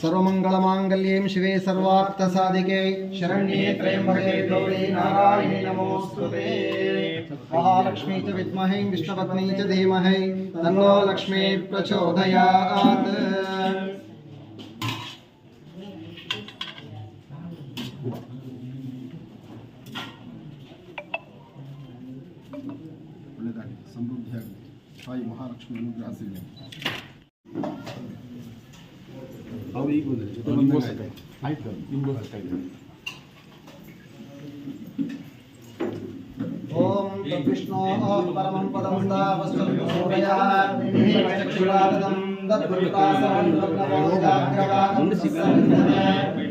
सर्वमङ्गलमाङ्गल्यं शिवे सर्वार्थसाधिके शरण्ये त्र्यम्बके गौरी नारायणे नमोऽस्तुते महालक्ष्मी च विद्महे विष्णुपत्नी च धीमहि तन्नो लक्ष्मी प्रचोदयात् ಒಳ್ಳೆಯದಾಗಲಿ ಸಮೃದ್ಧಿಯಾಗಲಿ ತಾಯಿ ಮಹಾಲಕ್ಷ್ಮಿ ಅನುಗ್ರಹ ಸಿಗಲಿ ಅವು ಈಗ ಬಂದರೆ ಜೊತೆ ಬಂದಾಗ ಆಯ್ತು ನಿಮಗೂ ಸಾಕಾಗಿದೆ ॐ तद्विष्णोः परमं पदं तावस्तुभ्योदयः चक्षुरादं तद्गुरुदासं भग्नमोजाग्रवादं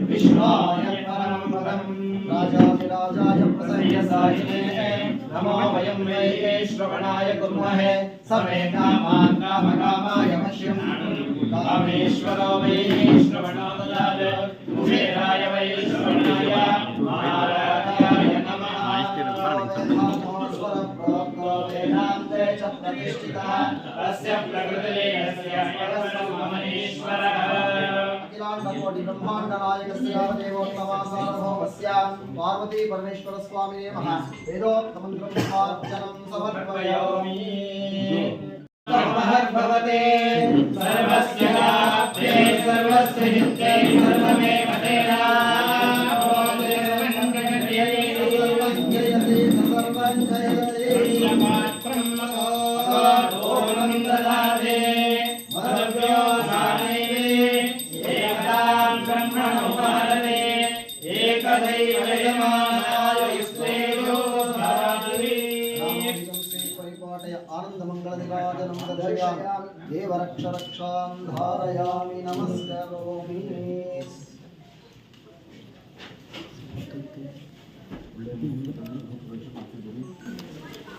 विष्णोय परमं पदं राजाधिराजाय प्रसह्यसायिने नमो वयं वै श्रवणाय कुर्महे समे कामान् कामकामाय मह्यं कामेश्वरो वै कुबेराय वै श्रवणाय महाराजाय नमः। च प्रतिष्ठितः। अस्य प्रकृतिरे अस्य परब्रह्ममहेश्वरः। ब्रह्माण्डनायकस्यावदेवोत्तमासार्वभौमस्य पार्वती परमेश्वरस्वामिने नमः समर्पयामि सर्वस्य सर्वस्य आनन्दमङ्गलनिराजनं दर्शयामि देवरक्षरक्षां धारयामि नमस्करोमि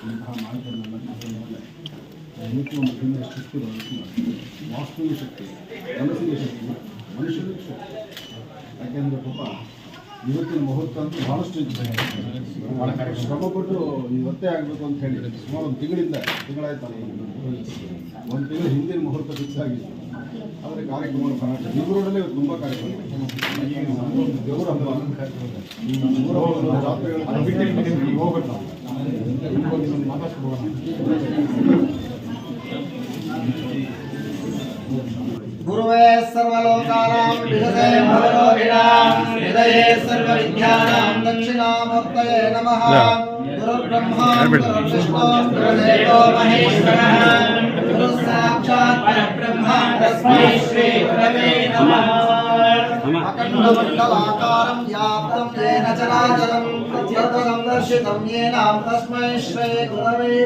ಇಂತಹ ಮಾಹಿತಿಗಳನ್ನೆಲ್ಲ ತಿಳ್ಕೊಂಡ್ಮೇಲೆ ದೈಹಿಕ ಮತ್ತು ಹಿಂದಿನ ಶಕ್ತಿ ಬರುತ್ತೆ. ವಾಸ್ತುವಿನ ಶಕ್ತಿ ಮನಸ್ಸಿನ ಶಕ್ತಿ ಮನುಷ್ಯನಿಗೆ ಶಕ್ತಿ ಯಾಕೆಂದರೆ ಪಾಪ ಇವತ್ತಿನ ಮುಹೂರ್ತ ಅಂತೂ ಬಹಳಷ್ಟು ಇದೆ. ಶ್ರಮಪಟ್ಟು ಇವತ್ತೇ ಆಗಬೇಕು ಅಂತ ಹೇಳಿ ಸುಮಾರು ಒಂದು ತಿಂಗಳಿಂದ ತಿಂಗಳಾಯ್ತಲ್ಲ ಒಂದು ತಿಂಗಳು ಹಿಂದಿನ ಮುಹೂರ್ತ ಫಿಕ್ಸ್ ಆಗಿತ್ತು ಆದರೆ ಕಾರ್ಯಕ್ರಮ ಕರ್ನಾಟಕ ದೇವರೊಡನೆ ಇವತ್ತು ತುಂಬ ಕಾರ್ಯಕ್ರಮ ಗುರುವೇ ಸರ್ವಲೋಕಾರಾಮ್ ಭಗವೋ ಗಿಡಾ हृदये सर्वविद्यानां दक्षिणामूर्तये नमः। गुरुर्ब्रह्मा गुरुर्विष्णु गुरुदेवो महेश्वरः। गुरुसाक्षात् परब्रह्म तस्मै श्री नमः। अखण्डमण्डलाकारं व्याप्तं येन चराचरं तत्त्वं दर्शितं येन तस्मै श्री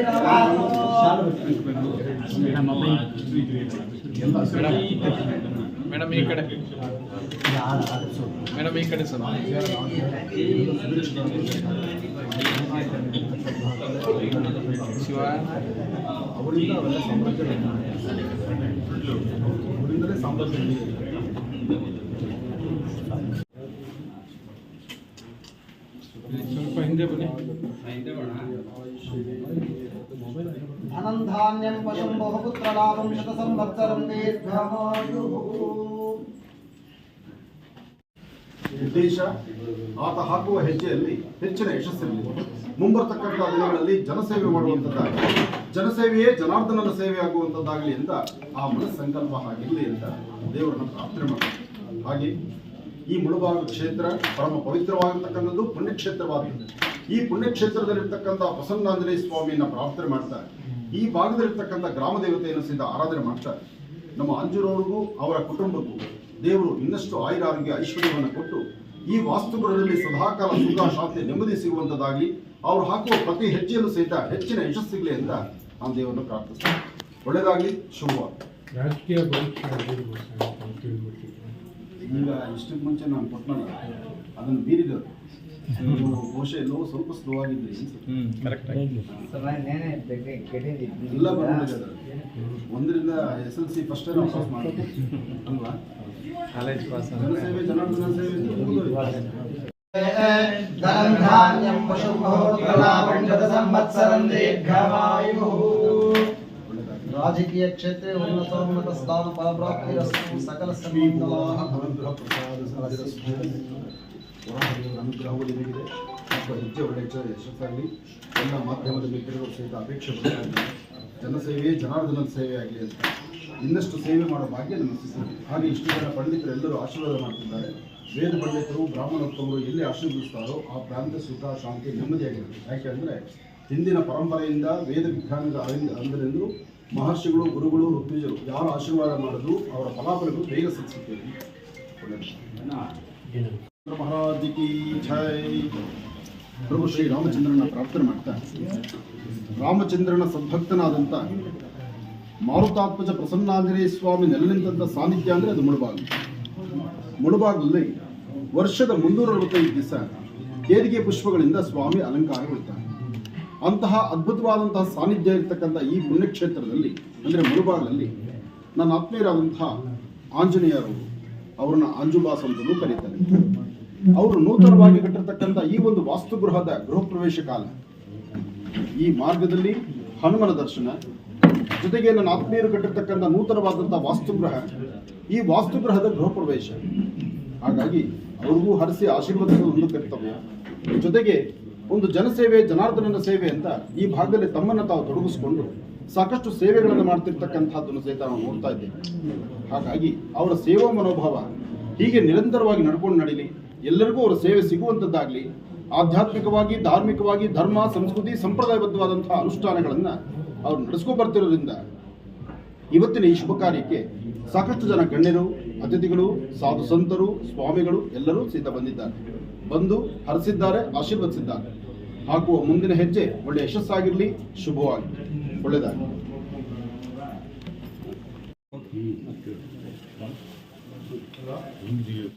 नमः। ಮೇಡಮ್ ಈ ಕಡೆ ಮೇಡಮ್ ಈ ಕಡೆ ಸರ್ ಶಿವ ಅವರಿಂದ ಅವೆಲ್ಲ ಸಾಮ್ರಾಜ್ಯ ಅವರಿಂದಲೇ ಸಾಮ್ರಾಜ್ಯ ಸ್ವಲ್ಪ ಹಿಂದೆ ಬನ್ನಿ धनं धान्यं पशुं बहुपुत्रलाभं शतसंवत्सरं दीर्घमायुः ಉದ್ದೇಶ ಆತ ಹಾಕುವ ಹೆಜ್ಜೆಯಲ್ಲಿ ಹೆಚ್ಚಿನ ಯಶಸ್ಸಿರಲಿ ಮುಂಬರ್ತಕ್ಕಂಥ ದಿನಗಳಲ್ಲಿ ಜನಸೇವೆ ಮಾಡುವಂಥದ್ದಾಗಲಿ ಜನಸೇವೆಯೇ ಜನಾರ್ದನನ ಸೇವೆ ಆಗುವಂಥದ್ದಾಗಲಿ ಅಂತ ಆ ಮನಸ್ ಸಂಕಲ್ಪ ಹಾಗಿರಲಿ ಅಂತ ದೇವರನ್ನ ಪ್ರಾರ್ಥನೆ ಮಾಡ್ತಾರೆ ಹಾಗೆ ಈ ಮುಳುಬಾಗಿಲು ಕ್ಷೇತ್ರ ಪರಮ ಪವಿತ್ರವಾಗಿರ್ತಕ್ಕಂಥದ್ದು ಪುಣ್ಯಕ್ಷೇತ್ರವಾಗಿದೆ ಈ ಪುಣ್ಯಕ್ಷೇತ್ರದಲ್ಲಿರ್ತಕ್ಕಂಥ ಪ್ರಸನ್ನಾಂಜನೇಯ ಸ್ವಾಮಿಯನ್ನ ಪ್ರಾರ್ಥನೆ ಮಾಡ್ತಾರೆ. ಈ ಭಾಗದಲ್ಲಿರ್ತಕ್ಕಂಥ ಗ್ರಾಮ ದೇವತೆಯನ್ನು ಸಹಿತ ಆರಾಧನೆ ಮಾಡ್ತಾರೆ. ನಮ್ಮ ಅಂಜೂರವ್ರಿಗೂ ಅವರ ಕುಟುಂಬಕ್ಕೂ ದೇವರು ಇನ್ನಷ್ಟು ಆಯುರಾರೋಗ್ಯ ಐಶ್ವರ್ಯವನ್ನು ಕೊಟ್ಟು ಈ ವಾಸ್ತುಗಳಲ್ಲಿ ಸದಾಕಾಲ ಸುಖ, ಶಾಂತಿ, ನೆಮ್ಮದಿ ಸಿಗುವಂಥದ್ದಾಗಲಿ ಅವರು ಹಾಕುವ ಪ್ರತಿ ಹೆಜ್ಜೆಯನ್ನು ಸಹಿತ ಹೆಚ್ಚಿನ ಯಶಸ್ಸಿಗಲಿ ಅಂತ ನಾನು ದೇವರನ್ನು ಪ್ರಾರ್ಥಿಸ್ತೇನೆ. ಒಳ್ಳೆಯದಾಗಲಿ, ಶುಭವಾಗಲಿ. ರಾಜಕೀಯ ಈಗ ಇಷ್ಟಕ್ಕೆ ಮುಂಚೆ ನಾನು ಕೊಟ್ಟನಲ್ಲ ಅದನ್ನು ಬೀರಿದ ಘೋಷೆಲ್ಲೋ ಸ್ವಲ್ಪ ಸ್ಲೋ ಆಗಿದ್ರಿ ಎಲ್ಲ ಒಂದರಿಂದ ಎಸ್ ಎಲ್ ಸಿ ಫಸ್ಟ್ ನಾವು ಪಾಸ್ ಕಾಲೇಜ್ ರಾಜಕೀಯ ಕ್ಷೇತ್ರ ಉನ್ನತೋನ್ನತ ಸ್ಥಾನ ಫಲಪ್ರಾಪ್ತಿರಸ್ತು ಸಕಲ ಅನುಗ್ರಹವು ಹೆಜ್ಜೆ ಒಳ್ಳೆ ಹೆಜ್ಜೆ ಯಶಸ್ಸಾಗಲಿ ಎಲ್ಲ ಮಾಧ್ಯಮದ ಮಿತ್ರರು ಸಹಿತ ಅಪೇಕ್ಷೆ ಪಡ್ತಾ ಜನಸೇವೆ, ಜನಾರ್ದನ ಸೇವೆ ಆಗಲಿ ಅಂತ. ಇನ್ನಷ್ಟು ಸೇವೆ ಮಾಡೋ ಭಾಗ್ಯ ನಮ್ಮ. ಹಾಗೆ ಇಷ್ಟು ಜನ ಪಂಡಿತರು ಎಲ್ಲರೂ ಆಶೀರ್ವಾದ ಮಾಡ್ತಿದ್ದಾರೆ. ವೇದ ಪಂಡಿತರು, ಬ್ರಾಹ್ಮಣೋತ್ತಮರು ಎಲ್ಲಿ ಆಶೀರ್ವದಿಸ್ತಾರೋ ಆ ಪ್ರಾಂತ ಸುಖ, ಶಾಂತಿ ನೆಮ್ಮದಿಯಾಗಿರುತ್ತೆ. ಯಾಕೆ ಅಂದರೆ ಹಿಂದಿನ ಪರಂಪರೆಯಿಂದ ವೇದ ವಿಜ್ಞಾನದ ಅರಿಂದ ಅಂದರೆಂದು ಮಹರ್ಷಿಗಳು, ಗುರುಗಳು, ಋತ್ವಿಜರು ಯಾರು ಆಶೀರ್ವಾದ ಮಾಡಿದ್ರು, ಅವರ ಫಲಾಫಲಗಳು ಬೇಗ ಸಿಕ್ಕಿಸುತ್ತೆ ಪ್ರಭು ಶ್ರೀ ರಾಮಚಂದ್ರನ ಪ್ರಾರ್ಥನೆ ಮಾಡ್ತಾ ರಾಮಚಂದ್ರನ ಸದ್ಭಕ್ತನಾದಂಥ ಮಾರುತಾತ್ಮಜ ಪ್ರಸನ್ನಾಂಜನೇಯ ಸ್ವಾಮಿ ನೆಲೆನಿಂತ ಸಾನ್ನಿಧ್ಯ ಅಂದರೆ ಅದು ಮುಳುಬಾಗಿಲು. ಮುಳುಬಾಗಿಲಲ್ಲಿ ವರ್ಷದ ಮುನ್ನೂರ ಅರವತ್ತೈದು ದಿವಸ ಕೇದಿಗೆ ಪುಷ್ಪಗಳಿಂದ ಸ್ವಾಮಿ ಅಲಂಕಾರಗೊಳ್ತಾರೆ ಅಂತಹ ಅದ್ಭುತವಾದಂತಹ ಸಾನ್ನಿಧ್ಯ ಇರತಕ್ಕಂಥ ಈ ಪುಣ್ಯಕ್ಷೇತ್ರದಲ್ಲಿ, ಅಂದರೆ ಮುಳುಬಾಗಿಲಲ್ಲಿ ನನ್ನ ಆತ್ಮೀಯರಾದಂತಹ ಆಂಜನೇಯರು ಅವರನ್ನ ಆಂಜುಬಾಸ್ ಅಂತಲೂ ಕರೀತಾರೆ. ಅವರು ನೂತನವಾಗಿ ಕಟ್ಟಿರ್ತಕ್ಕಂಥ ಈ ಒಂದು ವಾಸ್ತುಗೃಹದ ಗೃಹ ಪ್ರವೇಶ ಕಾಲ, ಈ ಮಾರ್ಗದಲ್ಲಿ ಹನುಮನ ದರ್ಶನ, ಜೊತೆಗೆ ನನ್ನ ಆತ್ಮೀಯರು ಕಟ್ಟಿರ್ತಕ್ಕಂಥ ನೂತನವಾದಂಥ ವಾಸ್ತುಗೃಹ, ಈ ವಾಸ್ತುಗೃಹದ ಗೃಹ ಪ್ರವೇಶ ಹಾಗಾಗಿ ಅವ್ರಿಗೂ ಹರಸಿ ಆಶೀರ್ವದಿಸುವ ಒಂದು ಕರ್ತವ್ಯ. ಜೊತೆಗೆ ಒಂದು ಜನಸೇವೆ, ಜನಾರ್ದನನ ಸೇವೆ ಅಂತ ಈ ಭಾಗದಲ್ಲಿ ತಮ್ಮನ್ನು ತಾವು ತೊಡಗಿಸಿಕೊಂಡು ಸಾಕಷ್ಟು ಸೇವೆಗಳನ್ನು ಮಾಡ್ತಿರ್ತಕ್ಕಂಥದ್ದನ್ನು ಸಹಿತ ನಾವು ನೋಡ್ತಾ ಇದ್ದೇವೆ. ಹಾಗಾಗಿ ಅವರ ಸೇವಾ ಮನೋಭಾವ ಹೀಗೆ ನಿರಂತರವಾಗಿ ನಡ್ಕೊಂಡು ನಡೀಲಿ, ಎಲ್ಲರಿಗೂ ಅವರ ಸೇವೆ ಸಿಗುವಂಥದ್ದಾಗಲಿ, ಆಧ್ಯಾತ್ಮಿಕವಾಗಿ, ಧಾರ್ಮಿಕವಾಗಿ, ಧರ್ಮ, ಸಂಸ್ಕೃತಿ, ಸಂಪ್ರದಾಯಬದ್ಧವಾದಂತಹ ಅನುಷ್ಠಾನಗಳನ್ನು ಅವರು ನಡೆಸ್ಕೊ ಬರ್ತಿರೋದ್ರಿಂದ ಇವತ್ತಿನ ಈ ಶುಭ ಕಾರ್ಯಕ್ಕೆ ಸಾಕಷ್ಟು ಜನ ಗಣ್ಯರು, ಅತಿಥಿಗಳು, ಸಾಧು ಸಂತರು, ಸ್ವಾಮಿಗಳು ಎಲ್ಲರೂ ಸಹಿತ ಬಂದಿದ್ದಾರೆ. ಬಂದು ಹರಿಸಿದ್ದಾರೆ ಆಶೀರ್ವದಿಸಿದ್ದಾರೆ. ಹಾಕುವ ಮುಂದಿನ ಹೆಜ್ಜೆ ಒಳ್ಳೆಯ ಯಶಸ್ಸಾಗಿರಲಿ ಶುಭವಾಗಿ. ಒಳ್ಳೆಯದಾಗಲಿ.